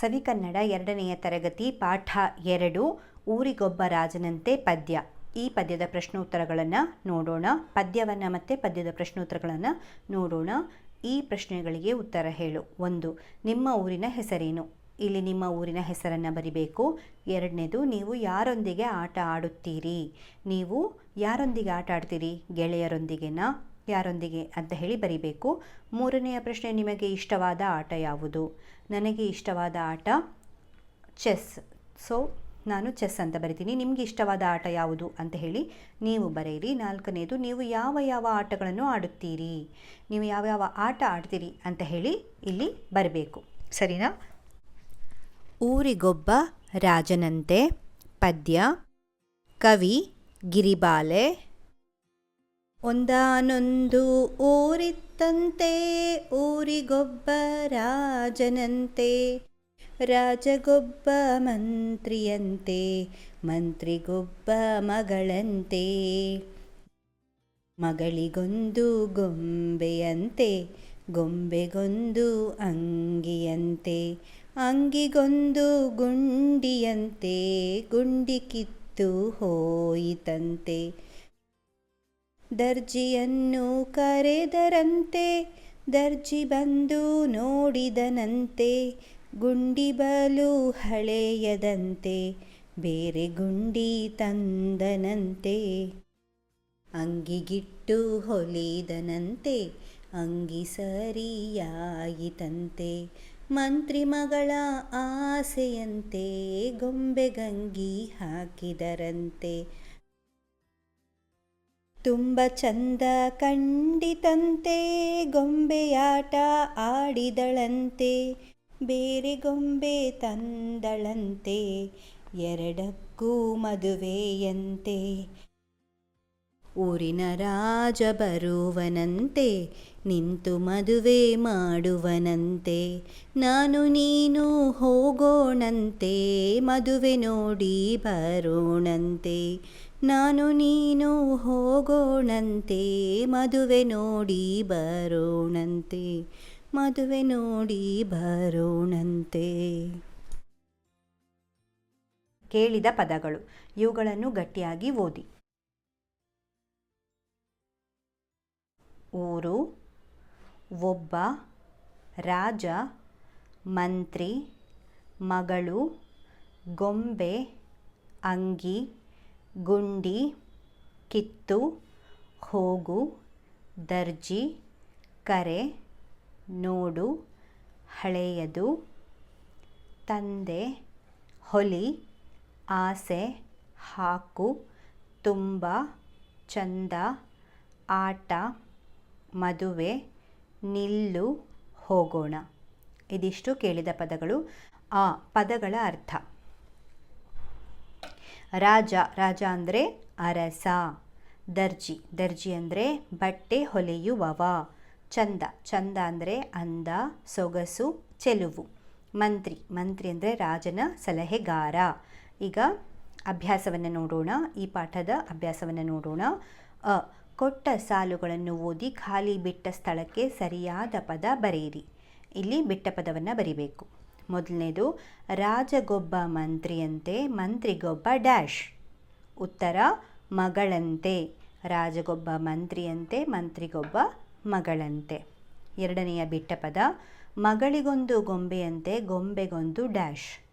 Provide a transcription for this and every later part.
ಸವಿಕನ್ನಡ ಎರಡನೆಯ ತರಗತಿ ಪಾಠ ಎರಡು, ಊರಿಗೊಬ್ಬ ರಾಜನಂತೆ ಪದ್ಯ. ಈ ಪದ್ಯದ ಪ್ರಶ್ನೋತ್ತರಗಳನ್ನು ನೋಡೋಣ. ಪದ್ಯವನ್ನು ಮತ್ತು ಪದ್ಯದ ಪ್ರಶ್ನೋತ್ತರಗಳನ್ನು ನೋಡೋಣ. ಈ ಪ್ರಶ್ನೆಗಳಿಗೆ ಉತ್ತರ ಹೇಳು. ಒಂದು, ನಿಮ್ಮ ಊರಿನ ಹೆಸರೇನು? ಇಲ್ಲಿ ನಿಮ್ಮ ಊರಿನ ಹೆಸರನ್ನು ಬರಿಬೇಕು. ಎರಡನೇದು, ನೀವು ಯಾರೊಂದಿಗೆ ಆಟ ಆಡುತ್ತೀರಿ? ನೀವು ಯಾರೊಂದಿಗೆ ಆಟ ಆಡ್ತೀರಿ? ಗೆಳೆಯರೊಂದಿಗೆನಾ? ಯಾರೊಂದಿಗೆ ಅಂತ ಹೇಳಿ ಬರೀಬೇಕು. ಮೂರನೆಯ ಪ್ರಶ್ನೆ ನಿಮಗೆ ಇಷ್ಟವಾದ ಆಟ ಯಾವುದು? ನನಗೆ ಇಷ್ಟವಾದ ಆಟ ಚೆಸ್. ಸೊ, ನಾನು ಚೆಸ್ ಅಂತ ಬರಿತೀನಿ. ನಿಮಗೆ ಇಷ್ಟವಾದ ಆಟ ಯಾವುದು ಅಂತ ಹೇಳಿ ನೀವು ಬರೆಯಿರಿ. ನಾಲ್ಕನೇದು, ನೀವು ಯಾವ ಯಾವ ಆಟಗಳನ್ನು ಆಡುತ್ತೀರಿ? ನೀವು ಯಾವ ಯಾವ ಆಟ ಆಡ್ತೀರಿ ಅಂತ ಹೇಳಿ ಇಲ್ಲಿ ಬರಬೇಕು. ಸರಿನಾ? ಊರಿಗೊಬ್ಬ, ರಾಜನಂತೆ, ಪದ್ಯ, ಕವಿ, ಗಿರಿಬಾಲೆ ಒಂದಾನೊಂದು ಊರಿತ್ತಂತೆ, ಊರಿಗೊಬ್ಬ ರಾಜನಂತೆ, ರಾಜಗೊಬ್ಬ ಮಂತ್ರಿಯಂತೆ, ಮಂತ್ರಿಗೊಬ್ಬ ಮಗಳಂತೆ, ಮಗಳಿಗೊಂದು ಗೊಂಬೆಯಂತೆ, ಗೊಂಬೆಗೊಂದು ಅಂಗಿಯಂತೆ, ಅಂಗಿಗೊಂದು ಗುಂಡಿಯಂತೆ, ಗುಂಡಿ ಕಿತ್ತು ಹೋಯಿತಂತೆ ದರ್ಜಿಯನ್ನು ಕರೆದರಂತೆ, ದರ್ಜಿ ಬಂದು ನೋಡಿದನಂತೆ, ಗುಂಡಿ ಬಲು ಹಳೆಯದಂತೆ, ಬೇರೆ ಗುಂಡಿ ತಂದನಂತೆ. ಅಂಗಿಗಿಟ್ಟು ಹೊಲಿದನಂತೆ, ಅಂಗಿ ಸರಿಯಾಯಿತಂತೆ ಮಂತ್ರಿ ಮಗಳ ಆಸೆಯಂತೆ ಗೊಂಬೆಗಂಗಿ ಹಾಕಿದರಂತೆ. ತುಂಬ ಚಂದ ಕಂಡಿತಂತೆ ಗೊಂಬೆಯಾಟ ಆಡಿದಳಂತೆ, ಬೇರೆ ಗೊಂಬೆ ತಂದಳಂತೆ, ಎರಡಕ್ಕೂ ಮದುವೆಯಂತೆ. ಊರಿನ ರಾಜ ಬರುವನಂತೆ, ನಿಂತು ಮದುವೆ ಮಾಡುವನಂತೆ, ನಾನು ನೀನು ಹೋಗೋಣಂತೆ, ಮದುವೆ ನೋಡಿ ಬರೋಣಂತೆ. ನಾನು ನೀನು ಹೋಗೋಣಂತೆ, ಮದುವೆ ನೋಡಿ ಬರೋಣಂತೆ, ಮದುವೆ ನೋಡಿ ಬರೋಣಂತೆ. ಕೇಳಿದ ಪದಗಳು, ಇವುಗಳನ್ನು ಗಟ್ಟಿಯಾಗಿ ಓದಿ. ಊರು, ಒಬ್ಬ, ರಾಜ, ಮಂತ್ರಿ, ಮಗಳು, ಗೊಂಬೆ, ಅಂಗಿ. ಗುಂಡಿ, ಕಿತ್ತು, ಹೋಗು, ದರ್ಜಿ, ಕರೆ, ನೋಡು, ಹಳೆಯದು, ತಂದೆ, ಹೊಲಿ, ಆಸೆ, ಹಾಕು, ತುಂಬ, ಚಂದ, ಆಟ, ಮದುವೆ, ನಿಲ್ಲು, ಹೋಗೋಣ. ಇದಿಷ್ಟು ಕೇಳಿದ ಪದಗಳು ಆ ಪದಗಳ ಅರ್ಥ. ರಾಜ ರಾಜ ಅಂದರೆ ಅರಸ, ದರ್ಜಿ ದರ್ಜಿ ಅಂದರೆ ಬಟ್ಟೆ ಹೊಲೆಯುವವ, ಚಂದ ಚಂದ ಅಂದರೆ ಅಂದ, ಸೊಗಸು, ಚೆಲುವು, ಮಂತ್ರಿ ಮಂತ್ರಿ ಅಂದರೆ ರಾಜನ ಸಲಹೆಗಾರ. ಈಗ ಅಭ್ಯಾಸವನ್ನು ನೋಡೋಣ, ಈ ಪಾಠದ ಅಭ್ಯಾಸವನ್ನು ನೋಡೋಣ. ಅ, ಕೊಟ್ಟ ಸಾಲುಗಳನ್ನು ಓದಿ ಖಾಲಿ ಬಿಟ್ಟ ಸ್ಥಳಕ್ಕೆ ಸರಿಯಾದ ಪದ ಬರೆಯಿರಿ. ಇಲ್ಲಿ ಬಿಟ್ಟ ಪದವನ್ನು ಬರಿಬೇಕು. ಮೊದಲನೇದು, ರಾಜಗೊಬ್ಬ ಮಂತ್ರಿಯಂತೆ ಮಂತ್ರಿಗೊಬ್ಬ ಡ್ಯಾಶ್. ಉತ್ತರ, ಮಗಳಂತೆ, ರಾಜಗೊಬ್ಬ ಮಂತ್ರಿಯಂತೆ, ಮಂತ್ರಿಗೊಬ್ಬ ಮಗಳಂತೆ. ಎರಡನೆಯ ಬಿಟ್ಟ ಪದ ಮಗಳಿಗೊಂದು ಗೊಂಬೆಯಂತೆ, ಗೊಂಬೆಗೊಂದು ಡ್ಯಾಶ್.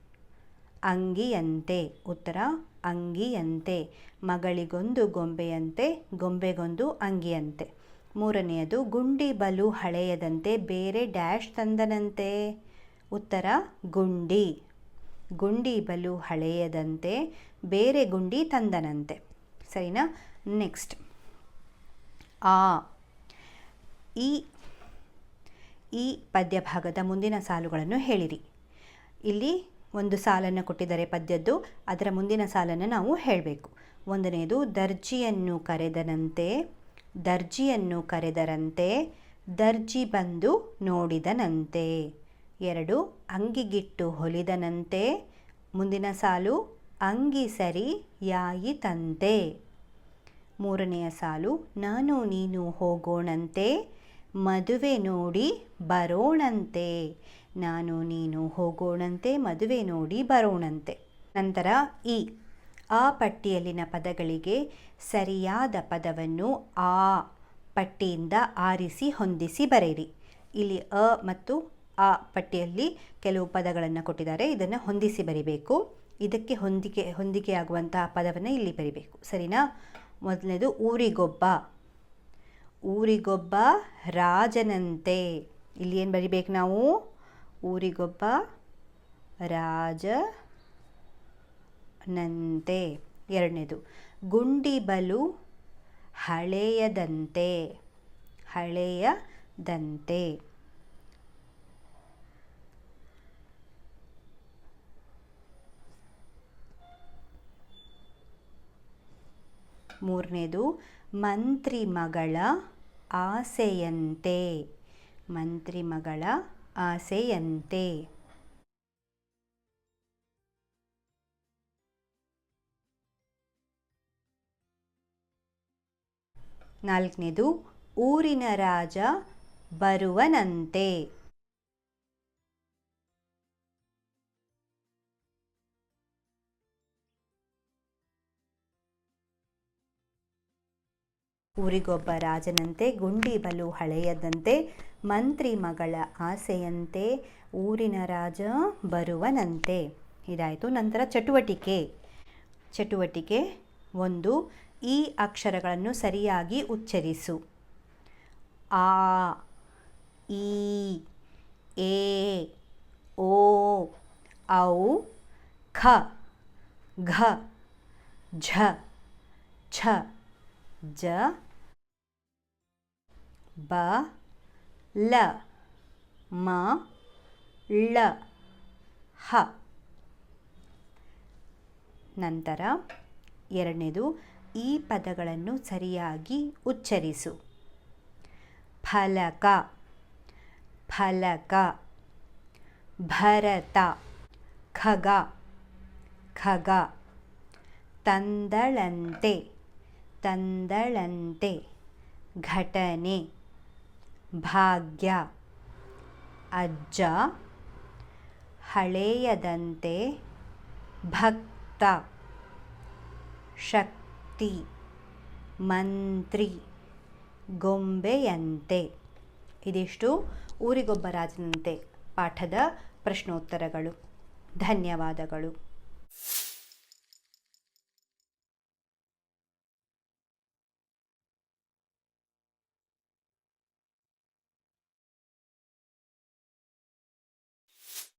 ಅಂಗಿಯಂತೆ, ಉತ್ತರ, ಅಂಗಿಯಂತೆ, ಮಗಳಿಗೊಂದು ಗೊಂಬೆಯಂತೆ, ಗೊಂಬೆಗೊಂದು ಅಂಗಿಯಂತೆ. ಮೂರನೆಯದು, ಗುಂಡಿ ಬಲು ಹಳೆಯದಂತೆ, ಬೇರೆ ಡ್ಯಾಶ್ ತಂದನಂತೆ. ಉತ್ತರ, ಗುಂಡಿ. ಗುಂಡಿ ಬಲು ಹಳೆಯದಂತೆ, ಬೇರೆ ಗುಂಡಿ ತಂದನಂತೆ. ಸರಿನಾ? ನೆಕ್ಸ್ಟ್. ಆ. ಈ ಈ ಪದ್ಯಭಾಗದ ಮುಂದಿನ ಸಾಲುಗಳನ್ನು ಹೇಳಿರಿ. ಇಲ್ಲಿ ಒಂದು ಸಾಲನ್ನು ಕೊಟ್ಟಿದ್ದಾರೆ ಪದ್ಯದ್ದು, ಅದರ ಮುಂದಿನ ಸಾಲನ್ನು ನಾವು ಹೇಳಬೇಕು. ಒಂದನೆಯದು, ದರ್ಜಿಯನ್ನು ಕರೆದನಂತೆ, ದರ್ಜಿಯನ್ನು ಕರೆದರಂತೆ, ದರ್ಜಿ ಬಂದು ನೋಡಿದನಂತೆ. ಎರಡು, ಅಂಗಿಗಿಟ್ಟು ಹೊಲಿದನಂತೆ. ಮುಂದಿನ ಸಾಲು, ಅಂಗಿ ಸರಿ ಯಾಯಿತಂತೆ. ಮೂರನೆಯ ಸಾಲು, ನಾನು ನೀನು ಹೋಗೋಣಂತೆ. ಮದುವೆ ನೋಡಿ ಬರೋಣಂತೆ. ನಾನು ನೀನು ಹೋಗೋಣಂತೆ, ಮದುವೆ ನೋಡಿ ಬರೋಣಂತೆ. ನಂತರ ಈ ಆ ಪಟ್ಟಿಯಲ್ಲಿನ ಪದಗಳಿಗೆ ಸರಿಯಾದ ಪದವನ್ನು ಆ ಪಟ್ಟಿಯಿಂದ ಆರಿಸಿ ಹೊಂದಿಸಿ ಬರೆಯಿರಿ. ಇಲ್ಲಿ ಅ ಮತ್ತು ಆ ಪಟ್ಟಿಯಲ್ಲಿ ಕೆಲವು ಪದಗಳನ್ನು ಕೊಟ್ಟಿದ್ದಾರೆ. ಇದನ್ನು ಹೊಂದಿಸಿ ಬರಿಬೇಕು. ಇದಕ್ಕೆ ಹೊಂದಿಕೆ, ಹೊಂದಿಕೆಯಾಗುವಂತಹ ಪದವನ್ನು ಇಲ್ಲಿ ಬರಿಬೇಕು. ಸರಿನಾ? ಮೊದಲನೇದು, ಊರಿಗೊಬ್ಬ. ಊರಿಗೊಬ್ಬ ರಾಜನಂತೆ. ಇಲ್ಲಿ ಏನು ಬರಿಬೇಕು ನಾವು? ಊರಿಗೊಬ್ಬ ರಾಜನಂತೆ. ಎರಡನೇದು, ಗುಂಡಿಬಲು ಹಳೆಯದಂತೆ. ಹಳೆಯದಂತೆ. ಮೂರನೇದು ಮಂತ್ರಿ ಮಗಳ ಆಸೆಯಂತೆ. ಮಂತ್ರಿ ಮಗಳ ಆಸೆಯಂತೆ. ನಾಲ್ಕನೇದು ಊರಿನ ರಾಜ ಬರುವನಂತೆ. ಊರಿಗೊಬ್ಬ ರಾಜನಂತೆ, ಗುಂಡಿ ಬಲು ಹಳೆಯದಂತೆ, ಮಂತ್ರಿ ಮಗಳ ಆಸೆಯಂತೆ, ಊರಿನ ರಾಜ ಬರುವನಂತೆ. ಇದಾಯಿತು ನಂತರ ಚಟುವಟಿಕೆ. ಚಟುವಟಿಕೆ ಒಂದು, ಈ ಅಕ್ಷರಗಳನ್ನು ಸರಿಯಾಗಿ ಉಚ್ಚರಿಸು. ಆ, ಈ, ಎ, ಓ, ಔ, ಖ, ಘ, ಝ, ಛ, ಜ ಬ, ಲ, ಮ, ಳ, ಹ. ನಂತರ ಎರಡನೇದು, ಈ ಪದಗಳನ್ನು ಸರಿಯಾಗಿ ಉಚ್ಚರಿಸು. ಫಲಕ ಫಲಕ, ಭರತ, ಖಗ ಖಗ. ತಂದಳಂತೆ ತಂದಳಂತೆ, ಘಟನೆ. ಭಾಗ್ಯ. ಅಜ್ಜ ಹಳೆಯದಂತೆ ಭಕ್ತ. ಶಕ್ತಿ ಮಂತ್ರಿ ಗೊಂಬೆಯಂತೆ. ಇದಿಷ್ಟು ಊರಿಗೊಬ್ಬ ರಾಜನಂತೆ ಪಾಠದ ಪ್ರಶ್ನೋತ್ತರಗಳು. ಧನ್ಯವಾದಗಳು.